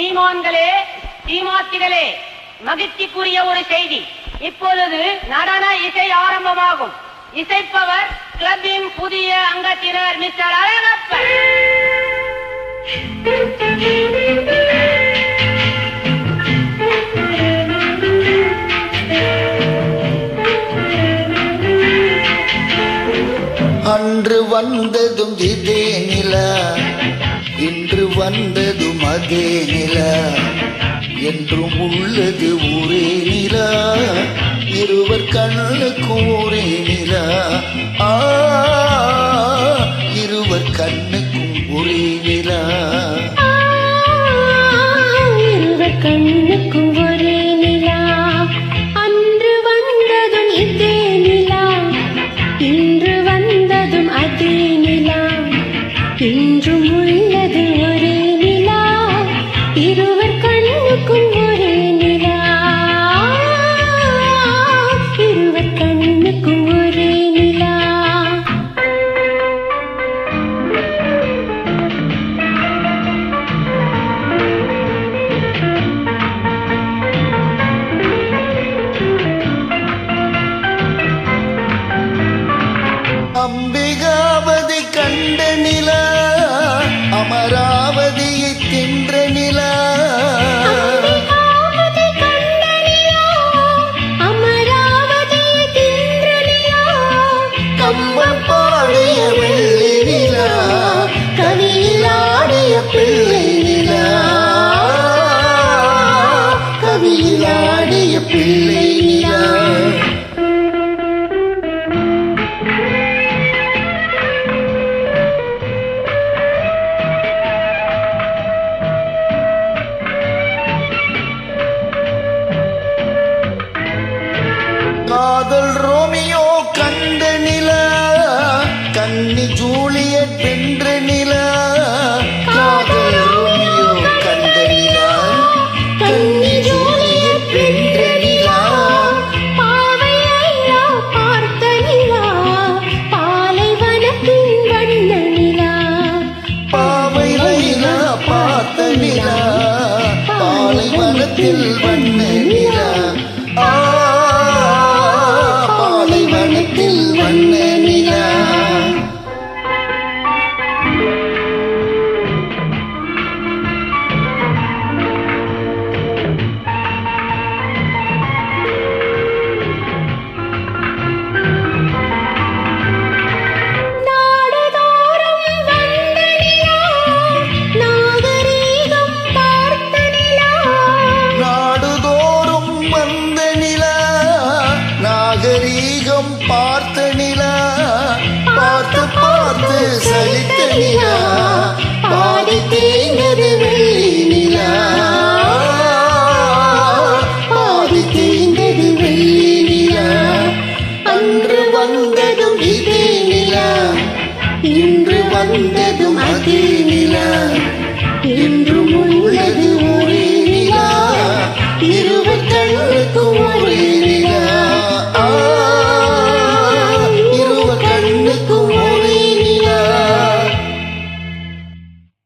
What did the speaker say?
சீமான்களே சீமாத்திகளே மகிழ்ச்சிக்குரிய ஒரு செய்தி. இப்பொழுது நடன இசை ஆரம்பமாகும். இசைப்பவர் கிளப்பின் புதிய அங்கத்தினர் மிஸ்டர் அழகப்பன். அன்று வந்ததும் இதே நிலா. இன்று வந்ததும் அதே நிலா என்றும் உள்ளது ஒரே நிலா. இருவர் கண்ணுக்கும் ஒரே நிலா. ஆ இருவர் கண்ணுக்கும் ஒரே நிலா. இருவர் கண்ணுக்கும் ஒரே நிலா. அன்று வந்ததும் இதே நிலா. இன்று வந்ததும் அதே நிலா. இன்று கம்பம் பாடிய வெள்ளி நிலா கவியில் ஆடிய பிள்ளை நிலா கவியில் ஆடிய பிள்ளை You're man. வந்ததும் இதே நிலா. இன்று வந்ததும் அதே நிலா. இன்று உள்ளது ஒரே நிலா. இருவர் ஒரு